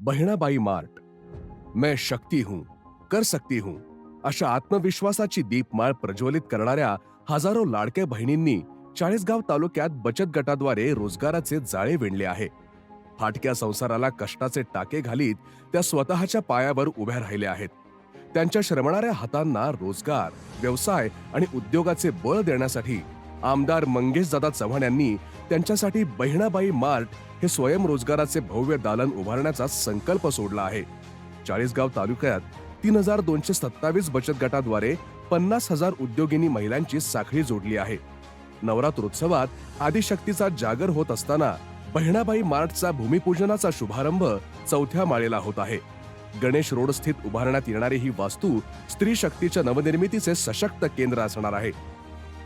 Bahinabai mart. मैं शक्ती हूं कर सकती हूं अशा आत्मविश्वासाची दीपमाळ प्रज्वलित करणाऱ्या हजारो लाडक्या बहिणींनी चाळीसगाव तालुक्यात बचत गटाद्वारे रोजगाराचे जाळे विणले आहे. फाटक्या संसाराला कष्टाचे टाके घालीत त्या स्वतःच्या पायावर उभ्या राहिल्या आहेत. त्यांच्या श्रमणाऱ्या हातांना रोजगार व्यवसाय आणि उद्योगाचे बळ देण्यासाठी आमदार मंगेशदादा चव्हाण यांनी त्यांच्यासाठी बहिणाबाई मार्ट हे स्वयंरोजगाराचे भव्य दालन उभारण्याचा संकल्प सोडला आहे. चाळीसगाव तालुक्यात तीन हजार दोनशे सत्तावीस बचत गटाद्वारे पन्नास हजार उद्योगिनी महिलांची साखळी जोडली आहे. नवरात्रोत्सवात आदिशक्तीचा जागर होत असताना बहिणाबाई मार्टचा भूमिपूजनाचा शुभारंभ चौथ्या माळेला होत आहे. गणेश रोड स्थित उभारण्यात येणारी ही वास्तू स्त्री शक्तीच्या नवनिर्मितीचे सशक्त केंद्र असणार आहे.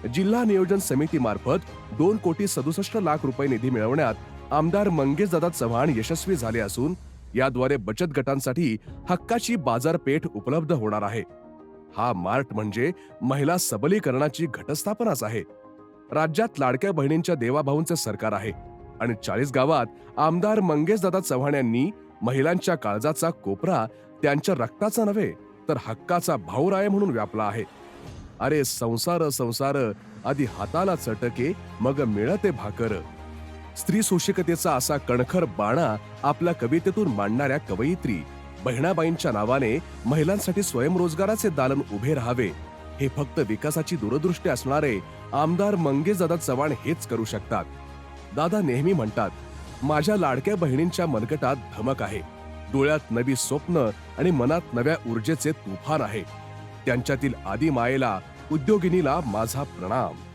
जिल्हा नियोजन समितीमार्फत दोन कोटी सदुसष्ट लाख रुपये निधी मिळवण्यात आमदार मंगेशदादा चव्हाण यशस्वी झाले असून याद्वारे बचत गटांसाठी हक्काची बाजारपेठ उपलब्ध होणार आहे. हा मार्ट म्हणजे महिला सबलीकरणाची घटस्थापनाच आहे. राज्यात लाडक्या बहिणींच्या देवाभाऊंचे सरकार आहे आणि चाळीस गावात आमदार मंगेशदादा चव्हाण यांनी महिलांच्या काळजाचा कोपरा त्यांच्या रक्ताचा नव्हे तर हक्काचा भाऊराय म्हणून व्यापला आहे. अरे संसार संसार आधी हाताला चटके मग मिळते भाकर. स्त्री सुशिकतेचा असा कणखर बाणा आपल्या कवितेतून मांडणाऱ्या कवयित्री बहिणाबाईंच्या नावाने महिलांसाठी स्वयंरोजगाराचे दालन उभे राहावे. हे फक्त विकासाची दूरदृष्टी असणारे आमदार मंगेशदादा चव्हाण हेच करू शकतात. दादा नेहमी म्हणतात माझ्या लाडक्या बहिणींच्या मनगटात धमक आहे. डोळ्यात नवी स्वप्न आणि मनात नव्या ऊर्जेचे तुफान आहे. त्यांच्यातील आदी मायेला उद्योगिनीला माझा प्रणाम.